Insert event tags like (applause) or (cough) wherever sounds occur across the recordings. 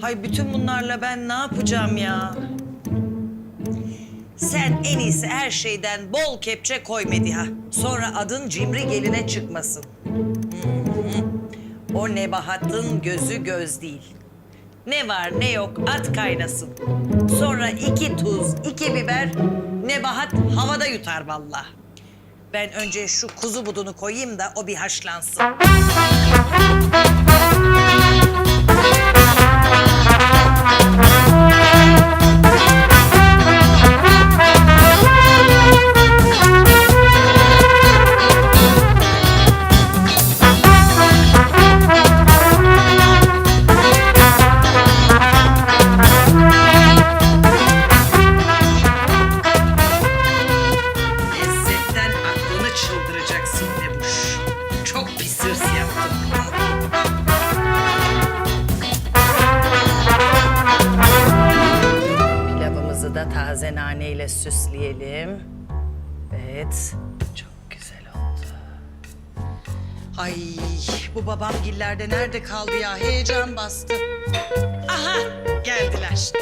Hay bütün bunlarla ben ne yapacağım ya? Sen en iyisi her şeyden bol kepçe koy Mediha. Sonra adın cimri geline çıkmasın. O Nebahat'ın gözü göz değil. Ne var ne yok at kaynasın. Sonra iki tuz, iki biber Nebahat havada yutar vallahi. Ben önce şu kuzu budunu koyayım da o bir haşlansın. Pilavımızı da taze nane ile süsleyelim. Evet, çok güzel oldu. Ay, bu babamgillerde nerede kaldı ya? Heyecan bastı. Aha, geldiler.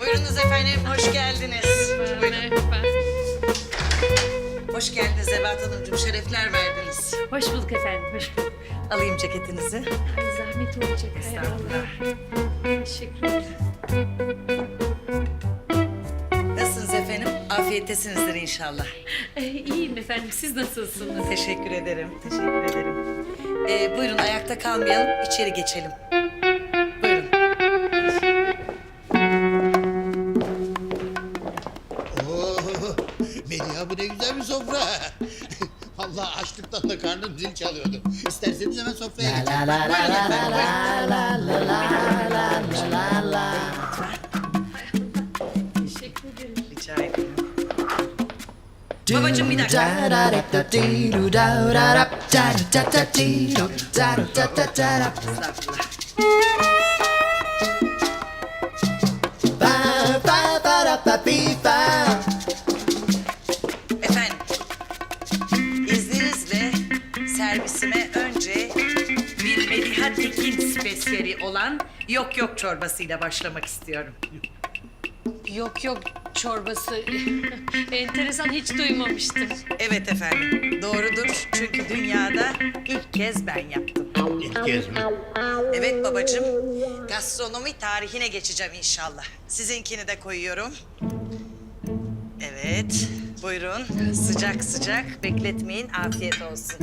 Buyurunuz efendim, hoş geldiniz. Hoş geldiniz Ebat Hanımcığım, şerefler verdiniz. Hoş bulduk efendim, hoş bulduk. Alayım ceketinizi. Ay zahmet olacak. Estağfurullah. Allah. Teşekkür ederim. Nasılsınız efendim? Afiyettesinizdir inşallah. Ee, iyiyim efendim, siz nasılsınız? Teşekkür ederim, teşekkür ederim. Ee, buyurun ayakta kalmayalım, içeri geçelim. Güzel bir sofra. Allah açlıktan da karnım zil çalıyordu. İsterseniz hemen sofraya geçelim. Buyurun efendim, buyurun. Teşekkür ederim. Rica ederim. Babacığım bir dakika. Estağfurullah. Spesiyeli olan yok yok çorbasıyla başlamak istiyorum. Yok yok çorbası. (laughs) Enteresan hiç duymamıştım. Evet efendim, doğrudur. Çünkü dünyada ilk kez ben yaptım. İlk kez mi? Evet babacığım, gastronomi tarihine geçeceğim inşallah. Sizinkini de koyuyorum. Evet, buyurun. Sıcak sıcak, bekletmeyin. Afiyet olsun.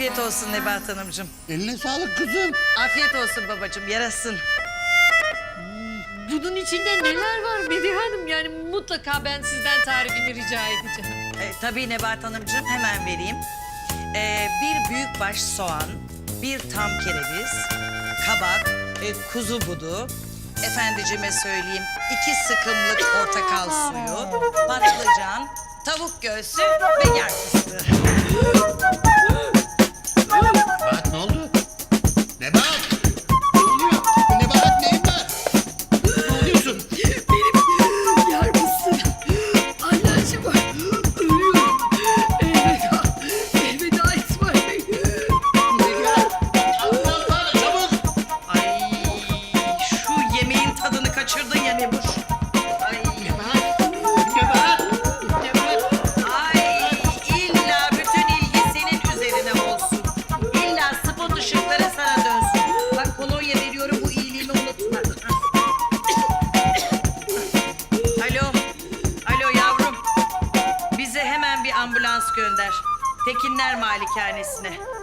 Afiyet olsun Nebahat Hanımcığım. Eline sağlık kızım. Afiyet olsun babacığım, yarasın. Bunun içinde neler var Medihe Hanım? Yani mutlaka ben sizden tarifini rica edeceğim. E, tabii Nebahat Hanımcığım hemen vereyim. E, bir büyükbaş soğan, bir tam kereviz, kabak, e, kuzu budu, efendicime söyleyeyim iki sıkımlık portakal suyu, patlıcan, tavuk göğsü ve yer fıstığı. Kaçırdın ya Nebuş. Ay, Nebahat! Nebahat! Nebahat! ay illa bütün ilgi senin üzerine olsun. İlla spot ışıkları sana dönsün. Bak kolonya veriyorum bu iyiliğimi unutma. Alo, alo yavrum. Bize hemen bir ambulans gönder. Tekinler Malikanesi'ne.